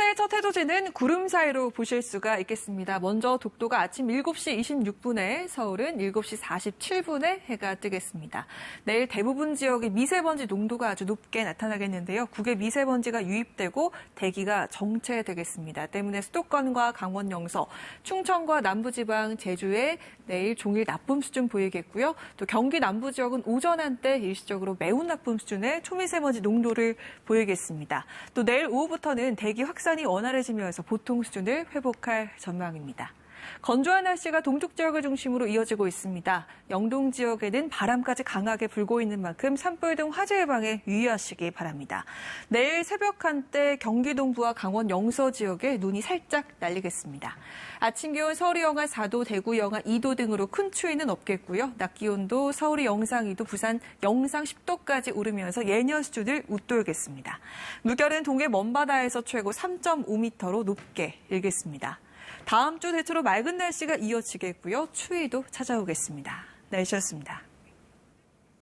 새해 첫 해돋이는 구름 사이로 보실 수가 있겠습니다. 먼저 독도가 아침 7시 26분에 서울은 7시 47분에 해가 뜨겠습니다. 내일 대부분 지역의 미세먼지 농도가 아주 높게 나타나겠는데요. 국외 미세먼지가 유입되고 대기가 정체되겠습니다. 때문에 수도권과 강원 영서, 충청과 남부지방, 제주에 내일 종일 나쁨 수준 보이겠고요. 또 경기 남부 지역은 오전 한때 일시적으로 매우 나쁨 수준의 초미세먼지 농도를 보이겠습니다. 또 내일 오후부터는 대기 확산 이 원활해지면서 보통 수준을 회복할 전망입니다. 건조한 날씨가 동쪽 지역을 중심으로 이어지고 있습니다. 영동 지역에는 바람까지 강하게 불고 있는 만큼 산불 등 화재 예방에 유의하시기 바랍니다. 내일 새벽 한때 경기 동부와 강원 영서 지역에 눈이 살짝 날리겠습니다. 아침 기온 서울이 영하 4도, 대구 영하 2도 등으로 큰 추위는 없겠고요. 낮 기온도 서울이 영상 2도, 부산 영상 10도까지 오르면서 예년 수준을 웃돌겠습니다. 물결은 동해 먼바다에서 최고 3.5m로 높게 일겠습니다. 다음 주 대체로 맑은 날씨가 이어지겠고요. 추위도 찾아오겠습니다. 날씨였습니다.